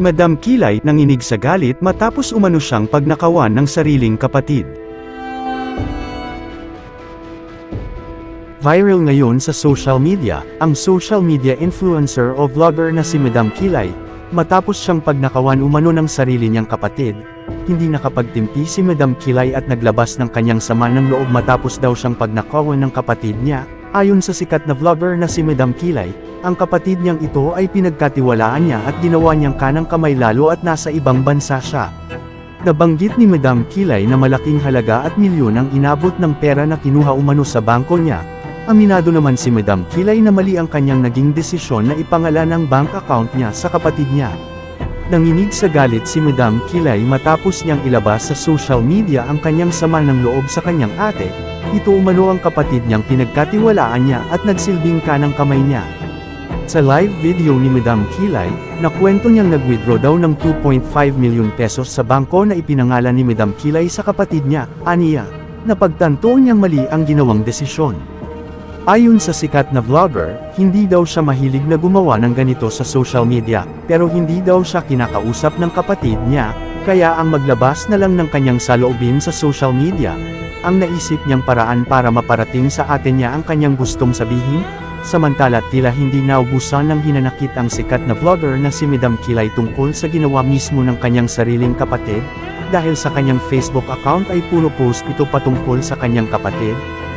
Madam Kilay nanginig sa galit matapos umano siyang pagnakawan ng sariling kapatid. Viral ngayon sa social media, ang social media influencer o vlogger na si Madam Kilay, matapos siyang pagnakawan umano ng sarili niyang kapatid. Hindi nakapagtimpi si Madam Kilay at naglabas ng kanyang sama ng loob matapos daw siyang pagnakawan ng kapatid niya. Ayon sa sikat na vlogger na si Madam Kilay, ang kapatid niyang ito ay pinagkatiwalaan niya at ginawa niyang kanang kamay lalo at nasa ibang bansa siya. Nabanggit ni Madam Kilay na malaking halaga at milyon ang inabot ng pera na kinuha umano sa bangko niya. Aminado naman si Madam Kilay na mali ang kanyang naging desisyon na ipangalan ang bank account niya sa kapatid niya. Nanginig sa galit si Madam Kilay matapos niyang ilabas sa social media ang kanyang sama ng loob sa kanyang ate, ito umano ang kapatid niyang pinagkatiwalaan niya at nagsilbing kanang kamay niya. Sa live video ni Madam Kilay, nakwento niyang nag-withdraw daw ng 2.5 milyon pesos sa bangko na ipinangalan ni Madam Kilay sa kapatid niya, aniya. Napagtanto niyang mali ang ginawang desisyon. Ayon sa sikat na vlogger, hindi daw siya mahilig na gumawa ng ganito sa social media, pero hindi daw siya kinakausap ng kapatid niya, kaya ang maglabas na lang ng kanyang saloobin sa social media. Ang naisip niyang paraan para maparating sa atin niya ang kanyang gustong sabihin, samantala tila hindi naubusan ng hinanakit ang sikat na vlogger na si Madam Kilay tungkol sa ginawa mismo ng kanyang sariling kapatid, dahil sa kanyang Facebook account ay puro post ito patungkol sa kanyang kapatid,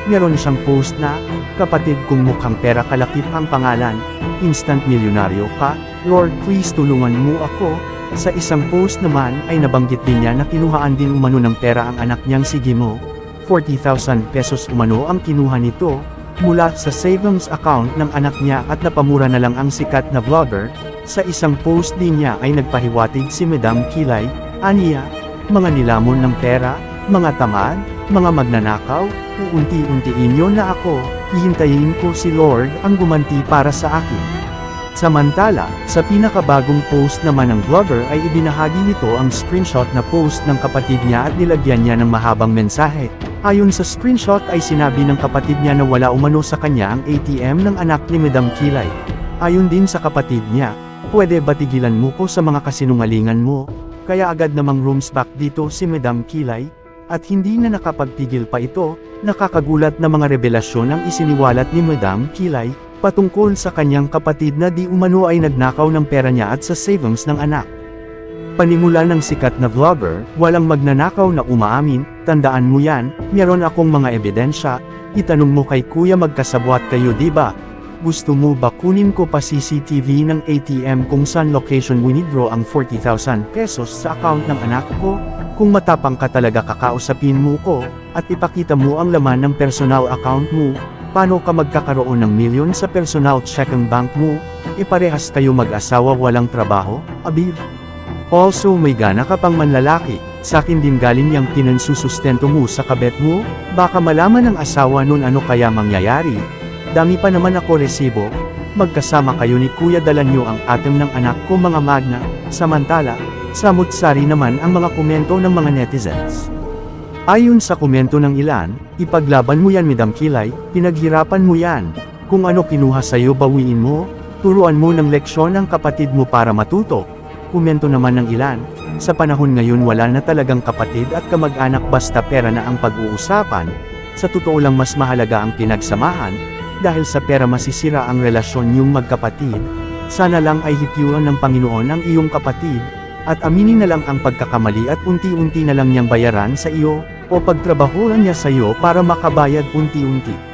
meron siyang post na, kapatid kung mukhang pera kalakip ang pangalan, instant milyonaryo ka, Lord please tulungan mo ako. Sa isang post naman ay nabanggit din niya na kinuhaan din umano ng pera ang anak niyang si Gimo. 40,000 pesos umano ang kinuha nito, mula sa savings account ng anak niya at napamura na lang ang sikat na vlogger, sa isang post din niya ay nagpahiwatig si Madam Kilay, aniya, mga nilamon ng pera, mga tamad, mga magnanakaw, uunti-untiin niyo na ako, hihintayin ko si Lord ang gumanti para sa akin. Samantala, sa pinakabagong post naman ng vlogger ay ibinahagi nito ang screenshot na post ng kapatid niya at nilagyan niya ng mahabang mensahe. Ayon sa screenshot ay sinabi ng kapatid niya na wala umano sa kanya ang ATM ng anak ni Madam Kilay. Ayon din sa kapatid niya, pwede ba tigilan mo ko sa mga kasinungalingan mo? Kaya agad namang rooms back dito si Madam Kilay, at hindi na nakapagpigil pa ito, nakakagulat na mga revelasyon ang isiniwalat ni Madam Kilay, patungkol sa kanyang kapatid na di umano ay nagnakaw ng pera niya at sa savings ng anak. Panimula ng sikat na vlogger, walang magnanakaw na umaamin, tandaan mo yan, meron akong mga ebidensya, itanong mo kay kuya magkasabwat kayo di ba? Gusto mo ba kunin ko pa CCTV ng ATM kung saan location winidraw ang 40,000 pesos sa account ng anak ko? Kung matapang ka talaga kakausapin mo ko, at ipakita mo ang laman ng personal account mo, paano ka magkakaroon ng milyon sa personal checking bank mo? Iparehas kayo mag-asawa walang trabaho, abir. Also may gana ka pang manlalaki, sakin din galing yung pinansusustento mo sa kabet mo, baka malaman ng asawa nun ano kaya mangyayari. Dami pa naman ako resibo, magkasama kayo ni kuya dala nyo ang atem ng anak ko mga magna, samantala, samut-sari naman ang mga komento ng mga netizens. Ayon sa komento ng ilan, ipaglaban mo yan Madam Kilay, pinaghirapan mo yan. Kung ano kinuha sa'yo bawiin mo, turuan mo ng leksyon ang kapatid mo para matuto. Komento naman ng ilan, sa panahon ngayon wala na talagang kapatid at kamag-anak basta pera na ang pag-uusapan. Sa totoo lang mas mahalaga ang pinagsamahan, dahil sa pera masisira ang relasyon niyong magkapatid. Sana lang ay hityuan ng Panginoon ang iyong kapatid, at aminin na lang ang pagkakamali at unti-unti na lang niyang bayaran sa iyo, o pagtrabahuhan niya sa iyo para makabayad unti-unti.